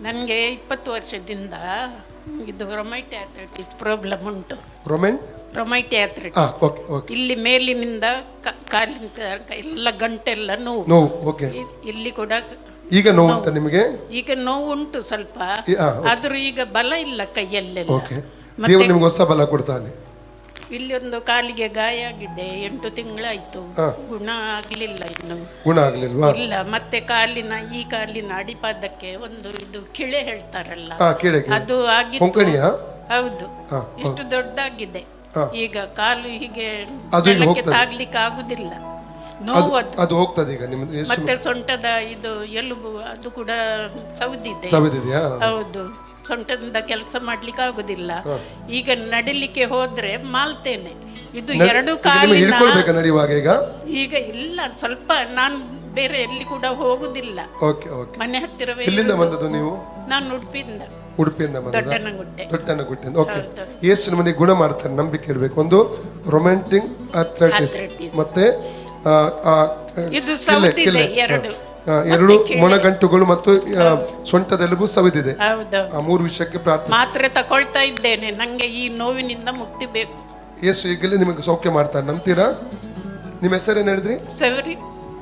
ನನಗೆ ಇಪ್ಪತ್ತು ವರ್ಷದಿಂದ ಇದು ರೊಮೈಟ್ಯಾಥ್ರೈಟಿಸ್ ಪ್ರಾಬ್ಲಮ್ ಉಂಟು. ರೊಮೈನ್? ರೊಮೈಟ್ ಓಕೆ ಓಕೆ. ಇಲ್ಲಿ ಮೇಲಿನಿಂದ ಕ- ಕಾಲಿನ ತನಕ ಎಲ್ಲ ಗಂಟೆಲ್ಲ ನೋವು. ನೋವು ಓಕೆ. ಇ- ಇಲ್ಲಿ ಕೂಡ ಈಗ ನೋವು ಅಂತ ನಿಮಗೆ? ಈಗ ನೋವು ಉಂಟು ಸ್ವಲ್ಪ. ಈ- ಆ, ಆದ್ರೂ ಈಗ ಬಲ ಇಲ್ಲ ಕೈಯಲ್ಲೆಲ್ಲ. ಓಕೆ. ದೇವರು ನಿಮ್ಗೆ ಹೊಸ ಬಲ ಕೊಡ್ತಾನೆ. ಇಲ್ಲಿ ಒಂದು ಕಾಲಿಗೆ ಗಾಯ ಆಗಿದೆ ಎಂಟು ತಿಂಗಳಾಯ್ತು. ಹಾ. ಗುಣ ಆಗ್ಲಿಲ್ಲ ಇನ್ನು. ಗುಣ ಆಗ್ಲಿಲ್ವಾ? ಇಲ್ಲ ಮತ್ತೆ ಕಾಲಿನ ಈ ಕಾಲಿನ ಅಡಿಪಾದಕ್ಕೆ ಒಂದು ಇದು ಕಿಳೆ ಹೇಳ್ತಾರಲ್ಲ. ಹಾ ಕೇಳಿ ಕೇಳಿ. ಅದು ಆಗಿತ್ತು. ಕೊಂಕಣಿಯಾ? ಹೌದು. ಹಾ, ಇಷ್ಟು ದೊಡ್ಡಾಗಿದೆ ಹಾ. ಈಗ ಕಾಲು ಹೀಗೆ ಅದು ಈಗ ಕೆಳಕ್ಕೆ ಹೋಗ್ತದೆ. ತಾಗ್ಲಿಕ್ಕೆ ಆಗುದಿಲ್ಲ ಅದು ನೋವು ಅದು. ಅದು ಹೋಗ್ತದೆ ಈಗ ನಿಮ್ದು ಎಷ್ಟು ಮತ್ತೆ ಸೊಂಟದ ಇದು ಎಲುಬು ಅದು ಕೂಡ ಸೌದಿದೆ. ಸವಿದಿದೆಯಾ ಹೌದು. ಸೊಂಟದಿಂದ ಕೆಲಸ ಮಾಡ್ಲಿಕ್ಕೆ ಆಗುದಿಲ್ಲ. ಈಗ ನಡಿಲಿಕ್ಕೆ ಹೋದ್ರೆ ಮಾಲ್ತೇನೆ. ಇದು ಎರಡು ಕಾಲಿನ ಈಗ? ಇಲ್ಲ ಸ್ವಲ್ಪ ನಾನು ಬೇರೆ ಎಲ್ಲಿ ಕೂಡ ಹೋಗುದಿಲ್ಲ. Okay okay. ಮನೆ ಹತ್ತಿರವೇ ಎಲ್ಲಿಂದ ಬಂದದ್ದು ನೀವು? ನಾನು ಉಡುಪಿಯಿಂದ. ಉಡುಪಿಯಿಂದ ಬಂದದ ದೊಡ್ಡನಗುಡ್ಡೆ ದೊಡ್ಡನ ಗುಟ್ಟಿಂದ ಓಕೆ. ಯೇಸು ನಮಗೆ ಗುಣ ಮಾಡ್ತಾರೆ ನಂಬಿಕೆ ಇರಬೇಕು. ಒಂದು ರೊಮ್ಯಾಂಟಿಕ್ ಅಥ್ಲೆಟಿಸ್ ಮತ್ತೆ ಇದು ಸೌತ್ ಇದೆ ಎರಡು. ಎರಡು ಮೊಣಗಂಟುಗಳು ಮತ್ತು ಸೊಂಟದೆಲ್ಲಗೂ ಸೊಂಟದೆಲುಬು ಸವಿದಿದೆ. ಹೌದು ಆ ಮೂರು ವಿಷಯಕ್ಕೆ ಪ್ರಾರ್ಥನೆ ಮಾತ್ರೆ ತಕೊಳ್ತಾ ಇದ್ದೇನೆ. ನಂಗೆ ಈ ನೋವಿನಿಂದ ಮುಕ್ತಿ ಬೇಕು. ಯೇಸು ಈಗಲೇ ನಿಮಗೆ ಸೌಖ್ಯ ಮಾಡ್ತಾರೆ ನಂಬ್ತೀರಾ? ನಿಮ್ಮ ಹೆಸರೇನು ಹೇಳಿದ್ರಿ? ಸವರಿ.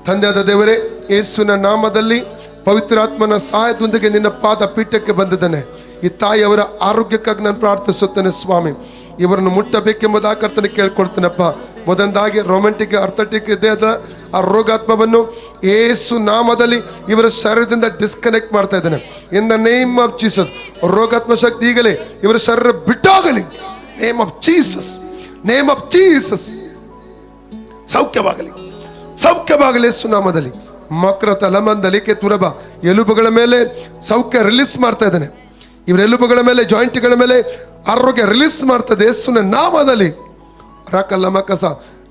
ತಂದೆಯಾದ ದೇವರೇ ಯೇಸುವಿನ ನಾಮದಲ್ಲಿ ಪವಿತ್ರಾತ್ಮನ ಸಹಾಯದೊಂದಿಗೆ ನಿನ್ನ ಪಾದ ಪೀಠಕ್ಕೆ ಬಂದಿದ್ದಾನೆ. ಈ ತಾಯಿಯವರ ಆರೋಗ್ಯಕ್ಕಾಗಿ ನಾನು ಪ್ರಾರ್ಥಿಸುತ್ತೇನೆ ಸ್ವಾಮಿ. ಇವರನ್ನು ಮುಟ್ಟಬೇಕೆಂಬುದಾಕರ್ತನೆ ಕೇಳ್ಕೊಳ್ತೇನಪ್ಪ. ಮೊದಲಾಗಿ ರೊಮ್ಯಾಂಟಿಕ್ ಅರ್ಥಟಿಕ್ ದೇಹದ ಆ ರೋಗಾತ್ಮವನ್ನು ಏಸು ನಾಮದಲ್ಲಿ ಇವರ ಶರೀರದಿಂದ ಡಿಸ್ಕನೆಕ್ಟ್ ಮಾಡ್ತಾ ಇದ್ದಾನೆ. In the name of Jesus ರೋಗಾತ್ಮ ಶಕ್ತಿ ಈಗಲೇ ಇವರ ಶರೀರ ಬಿಟ್ಟೋಗಲಿ. Name of Jesus name of Jesus ಸೌಖ್ಯವಾಗಲಿ ಸೌಖ್ಯವಾಗಲಿ ಸುನಾಮದಲ್ಲಿ ಮಕ್ರ ದಲಿಕೆ ತುರಬ ಎಲುಬುಗಳ ಮೇಲೆ ಸೌಖ್ಯ ರಿಲೀಸ್ ಮಾಡ್ತಾ ಇದ್ದಾನೆ. ಇವರ ಎಲುಬುಗಳ ಮೇಲೆ ಜಾಯಿಂಟ್ಗಳ ಮೇಲೆ ಆರೋಗ್ಯ ರಿಲೀಸ್ ಮಾಡ್ತದೆ ಯೇಸುವಿನ ನಾಮದಲ್ಲಿ. ರಾಕಲ್ಲ ಮಕ್ಕಸ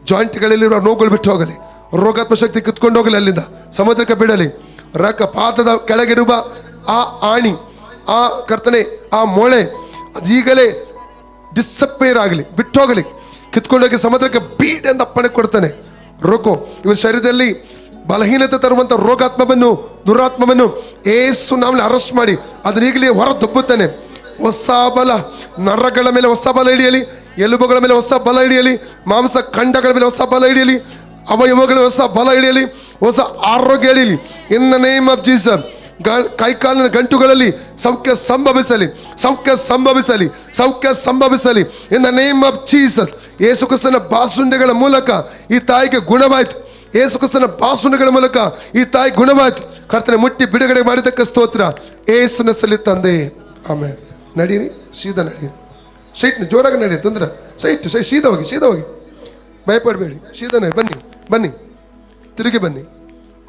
ಜಾಯಿಂಟ್ಗಳಲ್ಲಿರುವ ನೋವುಗಳು ಬಿಟ್ಟು ಹೋಗಲಿ. ರೋಗಾತ್ಮ ಶಕ್ತಿ ಕಿತ್ಕೊಂಡು ಹೋಗಲಿ ಅಲ್ಲಿಂದ. ಸಮುದ್ರಕ್ಕೆ ಬಿಡಲಿ ರಕ ಪಾದದ ಕೆಳಗಿರುವ ಆ ಆಣಿ, ಆ ಕರ್ತನೆ, ಆ ಮೊಳೆ ಅದೀಗಲೇ ಈಗಲೇ ಆಗಲಿ ಆಗಲಿ, ಬಿಟ್ಟೋಗಲಿ. ಕಿತ್ಕೊಂಡೋಗಿ ಸಮುದ್ರಕ್ಕೆ ಬೀಡ್ ಎಂದು ಅಪ್ಪಣೆ ಕೊಡ್ತಾನೆ. ರೋಗೋ ಇವ ಶರೀರದಲ್ಲಿ ಬಲಹೀನತೆ ತರುವಂಥ ರೋಗಾತ್ಮವನ್ನು, ದುರಾತ್ಮವನ್ನು ಏಸು ನಾವಲ್ಲಿ ಅರೆಸ್ಟ್ ಮಾಡಿ, ಅದನ್ನ ಈಗಲೇ ಹೊರ ಹೊಸ ಬಲ, ನರಗಳ ಮೇಲೆ ಹೊಸ ಬಲ ಹಿಡಿಯಲಿ, ಎಲುಬುಗಳ ಮೇಲೆ ಹೊಸ ಬಲ ಹಿಡಿಯಲಿ, ಮಾಂಸ ಖಂಡಗಳ ಮೇಲೆ ಹೊಸ ಬಲ ಹಿಡಿಯಲಿ ಅವಯವಗಳ, ಹೊಸ ಬಲ ಹಿಡಿಯಲಿ ಹೊಸ ಆರೋಗ್ಯ ಹಿಡಿಯಲಿ in the name of Jesus ಕೈಕಾಲಿನ ಗಂಟುಗಳಲ್ಲಿ ಸೌಖ್ಯ ಸಂಭವಿಸಲಿ ಸೌಖ್ಯ ಸಂಭವಿಸಲಿ ಸೌಖ್ಯ ಸಂಭವಿಸಲಿ. In the name of Jesus ಯೇಸುಕ್ರಿಸ್ತನ ಬಾಸುಂಡೆಗಳ ಮೂಲಕ ಈ ತಾಯಿಗೆ ಗುಣವಾಯಿತು. ಯೇಸುಕ್ರಿಸ್ತನ ಬಾಸುಂಡೆಗಳ ಮೂಲಕ ಈ ತಾಯಿ ಗುಣವಾಯಿತು. ಕರ್ತನೆ ಮುಟ್ಟಿ ಬಿಡುಗಡೆ ಮಾಡಿದ್ದಕ್ಕೆ ಸ್ತೋತ್ರ. ಏಸುನ ಸಲಿ ತಂದೆ. ಆಮೇಲೆ ನಡೀರಿ ಸೀದಾ ನಡೀರಿ. ಸೈಟ್ ಜೋರಾಗಿ ನಡೀರಿ, ತೊಂದರೆ ಸೈಟ್ ಸೈ ಸೀದಾ ಹೋಗಿ ಸೀದಾ ಹೋಗಿ ಭಯಪಡಬೇಡಿ ಸೀದಾ ನಡಿ ಬನ್ನಿ. ಬನ್ನಿ. ತಿರುಗಿ ಬನ್ನಿ.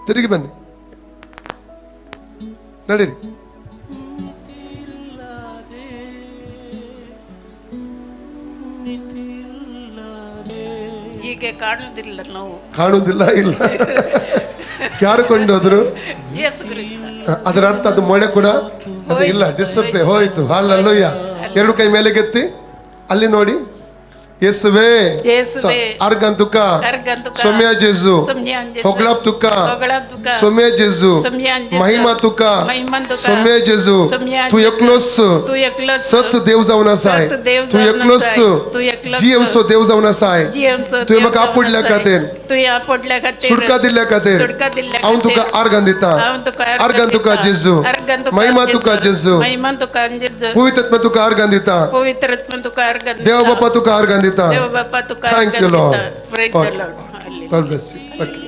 ತಿರುಗಿ ಬನ್ನಿ. ನಡೀರಿ. ಹೀಗೆ ಕಾಣುವುದಿಲ್ಲ ನೋವು. ಕಾಣುವುದಿಲ್ಲ ಇಲ್ಲ. ಯಾರು ಕೊಂಡೋದ್ರು? ಅದರ ಅರ್ಥ ಅದು ಮೊಳೆ ಕೂಡ. ಅದು ಇಲ್ಲ ಡಿಸಪ್ಪೆ ಹೋಯ್ತು. ಹಾಲಲ್ಲೋಯ್ಯ ಎರಡು ಕೈ ಮೇಲೆ ಗೆತ್ತಿ. ಅಲ್ಲಿ ನೋಡಿ. இயேசுவே. அர்கன் துக்கா சொமியா ஜேசு. ஹொக்லாப் துக்கா சொமியா ஜேசு. महिमा तुका सोम्या जेजू तू एकलोस सत देव जाऊन आसाय तू एकलोस जीव सो देव जाऊन आसाय तुवें म्हाका आपडल्या खातीर सुटका दिल्ल्या खातीर हांव तुका आर्गान दिता आर्गान तुका जेजू महिमा तुका जेजू महिमा तुका जेजू पवित्रत्व तुका अर्घ दिता पवित्रत्व तुका अर्घन देव बाप्पा तुका अर्घ दिता देव बाप्पा तुका Thank अर्घन you, Lord. देता. Praise the Okay. Lord. Hallelujah. God bless you. Okay.